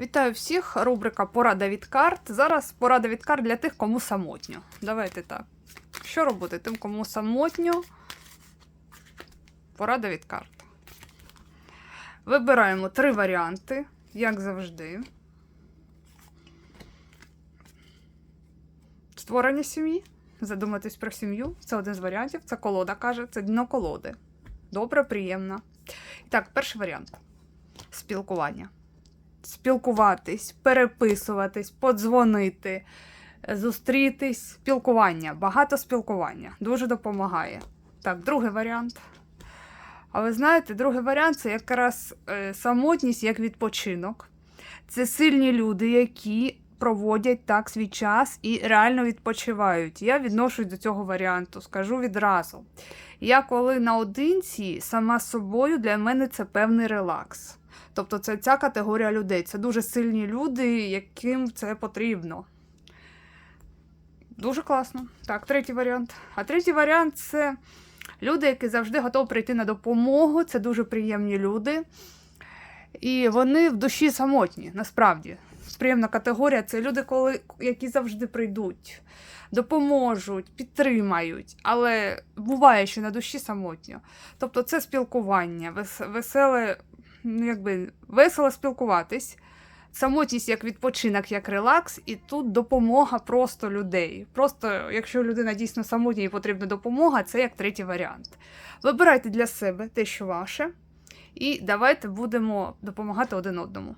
Вітаю всіх! Рубрика Порада від карт. Зараз порада від карт для тих, кому самотньо. Давайте так. Що робити тим, кому самотньо? Порада від карт. Вибираємо три варіанти, як завжди. Створення сім'ї. Задуматись про сім'ю. Це один з варіантів. Це колода каже, це дно колоди. Добре, приємно. І так, перший варіант спілкування спілкуватись, переписуватись, подзвонити, зустрітись, спілкування, багато спілкування. Дуже допомагає. Так, другий варіант. А ви знаєте, другий варіант це якраз е, самотність як відпочинок. Це сильні люди, які проводять так свій час і реально відпочивають. Я відношусь до цього варіанту, скажу відразу. Я коли наодинці, сама з собою, для мене це певний релакс. Тобто це ця категорія людей. Це дуже сильні люди, яким це потрібно. Дуже класно. Так, третій варіант. А третій варіант це люди, які завжди готові прийти на допомогу. Це дуже приємні люди. І вони в душі самотні, насправді. Приємна категорія це люди, коли, які завжди прийдуть, допоможуть, підтримають, але буває, що на душі самотньо. Тобто це спілкування, вес- веселе ну, якби весело спілкуватись. Самотність як відпочинок, як релакс, і тут допомога просто людей. Просто, якщо людина дійсно самотня і потрібна допомога, це як третій варіант. Вибирайте для себе те, що ваше, і давайте будемо допомагати один одному.